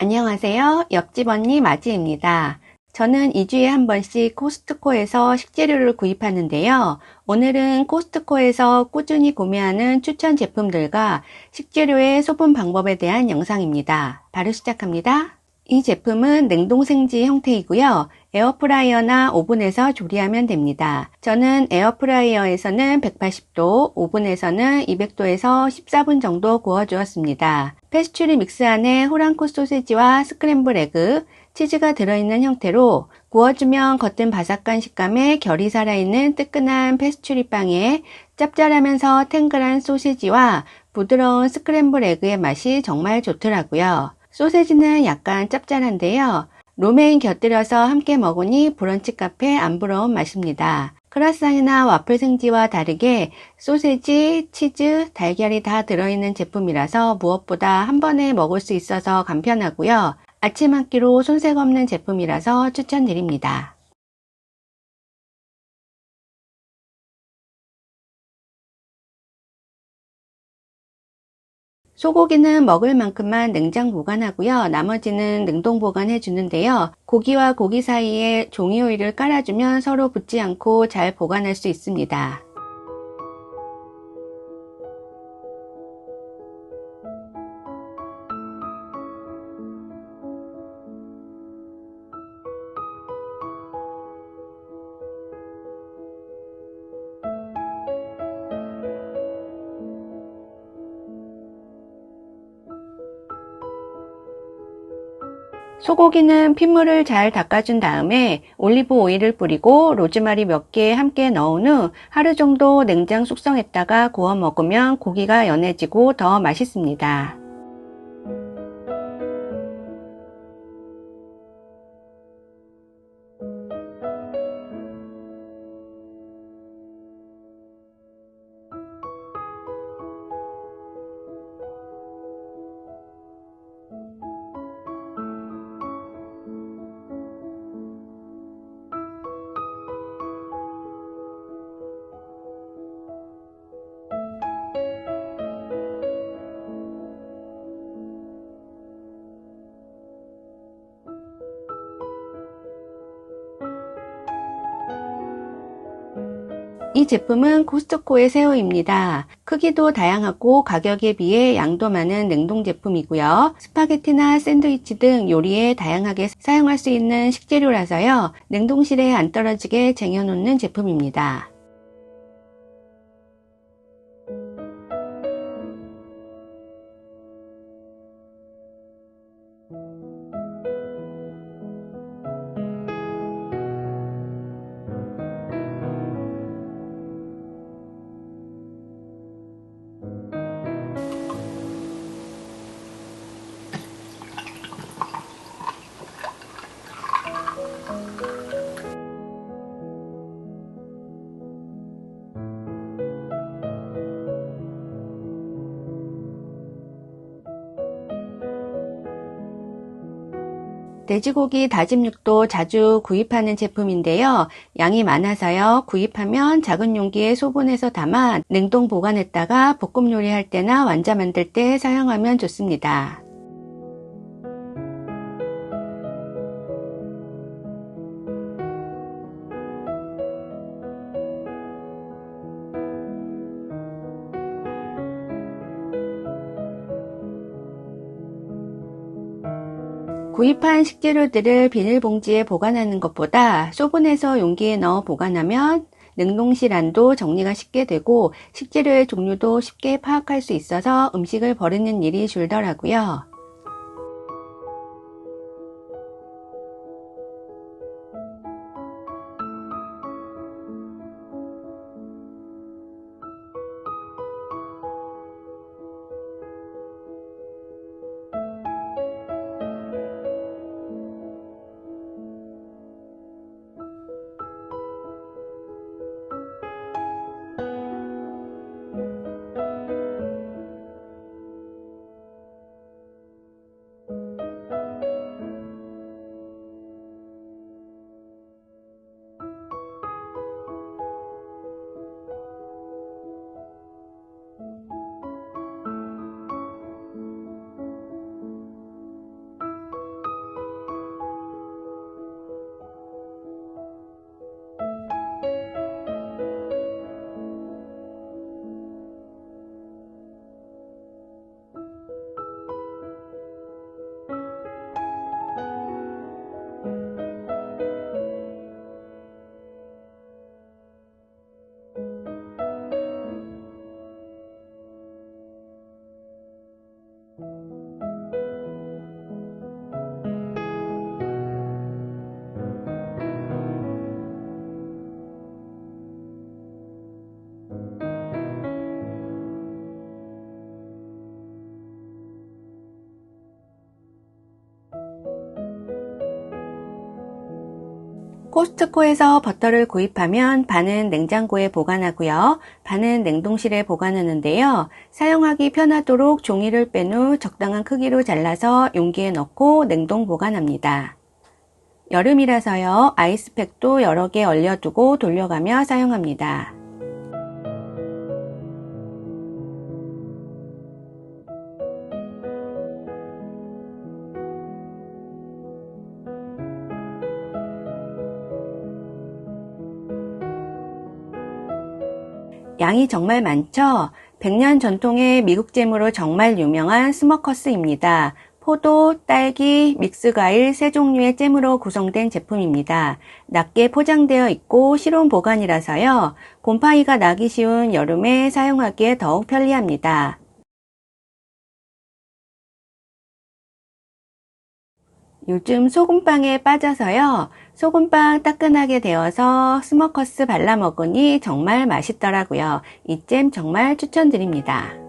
안녕하세요. 옆집 언니 마지입니다. 저는 2주에 한 번씩 코스트코에서 식재료를 구입하는데요. 오늘은 코스트코에서 꾸준히 구매하는 추천 제품들과 식재료의 소분 방법에 대한 영상입니다. 바로 시작합니다. 이 제품은 냉동생지 형태이고요. 에어프라이어나 오븐에서 조리하면 됩니다. 저는 에어프라이어에서는 180도, 오븐에서는 200도에서 14분 정도 구워주었습니다. 페스츄리 믹스 안에 호랑코 소세지와 스크램블 에그, 치즈가 들어있는 형태로 구워주면 겉은 바삭한 식감에 결이 살아있는 뜨끈한 페스츄리 빵에 짭짤하면서 탱글한 소시지와 부드러운 스크램블 에그의 맛이 정말 좋더라고요. 소세지는 약간 짭짤한데요. 로메인 곁들여서 함께 먹으니 브런치 카페 안 부러운 맛입니다. 크라상이나 와플 생지와 다르게 소세지, 치즈, 달걀이 다 들어있는 제품이라서 무엇보다 한 번에 먹을 수 있어서 간편하고요. 아침 한 끼로 손색 없는 제품이라서 추천드립니다. 소고기는 먹을 만큼만 냉장 보관하고요. 나머지는 냉동 보관해 주는데요. 고기와 고기 사이에 종이 오일을 깔아주면 서로 붙지 않고 잘 보관할 수 있습니다. 소고기는 핏물을 잘 닦아준 다음에 올리브 오일을 뿌리고 로즈마리 몇 개 함께 넣은 후 하루 정도 냉장 숙성했다가 구워 먹으면 고기가 연해지고 더 맛있습니다. 이 제품은 코스트코의 새우입니다. 크기도 다양하고 가격에 비해 양도 많은 냉동 제품이고요. 스파게티나 샌드위치 등 요리에 다양하게 사용할 수 있는 식재료라서요. 냉동실에 안 떨어지게 쟁여놓는 제품입니다. 돼지고기 다짐육도 자주 구입하는 제품인데요. 양이 많아서요. 구입하면 작은 용기에 소분해서 담아 냉동 보관했다가 볶음 요리할 때나 완자 만들 때 사용하면 좋습니다. 구입한 식재료들을 비닐봉지에 보관하는 것보다 소분해서 용기에 넣어 보관하면 냉동실 안도 정리가 쉽게 되고 식재료의 종류도 쉽게 파악할 수 있어서 음식을 버리는 일이 줄더라고요. 코스트코에서 버터를 구입하면 반은 냉장고에 보관하고요. 반은 냉동실에 보관하는데요. 사용하기 편하도록 종이를 뺀 후 적당한 크기로 잘라서 용기에 넣고 냉동 보관합니다. 여름이라서요. 아이스팩도 여러 개 얼려두고 돌려가며 사용합니다. 양이 정말 많죠? 100년 전통의 미국 잼으로 정말 유명한 스머커스입니다. 포도, 딸기, 믹스과일 세 종류의 잼으로 구성된 제품입니다. 낮게 포장되어 있고 실온 보관이라서요. 곰팡이가 나기 쉬운 여름에 사용하기에 더욱 편리합니다. 요즘 소금빵에 빠져서요. 소금빵 따끈하게 데워서 스모커스 발라 먹으니 정말 맛있더라고요. 이 잼 정말 추천드립니다.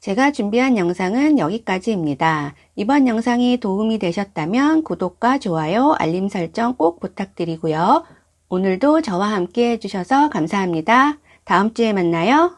제가 준비한 영상은 여기까지입니다. 이번 영상이 도움이 되셨다면 구독과 좋아요, 알림 설정 꼭 부탁드리고요. 오늘도 저와 함께 해주셔서 감사합니다. 다음 주에 만나요.